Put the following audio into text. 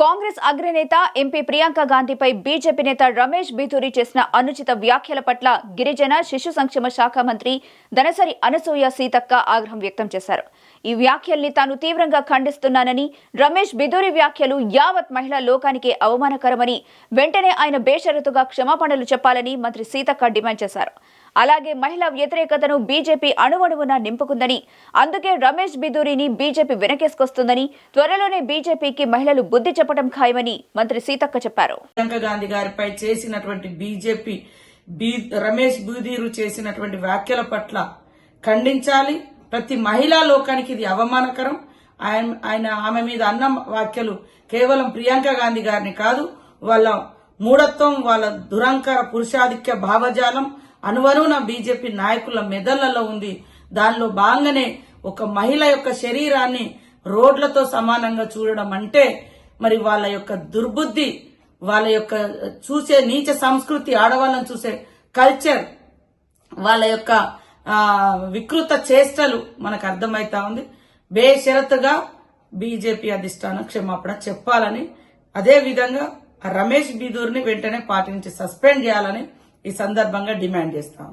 కాంగ్రెస్ అగ్రనేత MP Priyanka గాంధీపై BJP నేత రమేష్ బీతూరి చేసిన అనుచిత వ్యాఖ్యల పట్ల గిరిజన శిశు సంక్షేమ శాఖ మంత్రి దనసరి అనసూయ సీతక్క ఆగ్రహం వ్యక్తం చేశారు. ఈ వ్యాఖ్యల్ని తాను తీవ్రంగా ఖండిస్తున్నానని రమేష్ బిదూరి వ్యాఖ్యలు యావత్ మహిళా లోకానికి అవమానకరమని వెంటనే ఆయన బేషరతుగా క్షమాపణలు చెప్పాలని మంత్రి సీతక్క డిమాండ్ చేశారు. అలాగే మహిళా వ్యతిరేకతను బీజేపీ అణువణువున నింపుకుందని అందుకే రమేష్ బిదూరిని బీజేపీ వెనకేసుకొస్తుందని త్వరలోనే బీజేపీకి మహిళలు బుద్ధి చెప్పడం ఖాయమని మంత్రి సీతక్క చెప్పారు. ప్రియాంక గాంధీ గారిపై చేసినటువంటి బీజేపీ బీ రమేష్ బూదీరు చేసినటువంటి వ్యాఖ్యల పట్ల ఖండించాలి. ప్రతి మహిళా లోకానికి ఇది అవమానకరం. ఆయన ఆయన ఆమె మీద అన్న వ్యాఖ్యలు కేవలం ప్రియాంక గాంధీ గారిని కాదు వాళ్ళ మూఢత్వం వాళ్ళ దురంకర పురుషాధిక్య భావజాలం అనువనున బీజేపీ నాయకుల మెదళ్ళలో ఉంది. దానిలో భాగంగానే ఒక మహిళ యొక్క శరీరాన్ని రోడ్లతో సమానంగా చూడడం అంటే మరి వాళ్ళ యొక్క దుర్బుద్ధి వాళ్ళ యొక్క చూసే నీచ సంస్కృతి ఆడవాళ్ళని చూసే కల్చర్ వాళ్ళ యొక్క వికృత చేష్టలు మనకు అర్థమైతా ఉంది. బేషరతుగా బీజేపీ అధిష్టానం క్షమాపణ చెప్పాలని అదే విధంగా రమేష్ బీదూర్ని వెంటనే పార్టీ నుంచి సస్పెండ్ చేయాలని ఈ సందర్భంగా డిమాండ్ చేస్తా.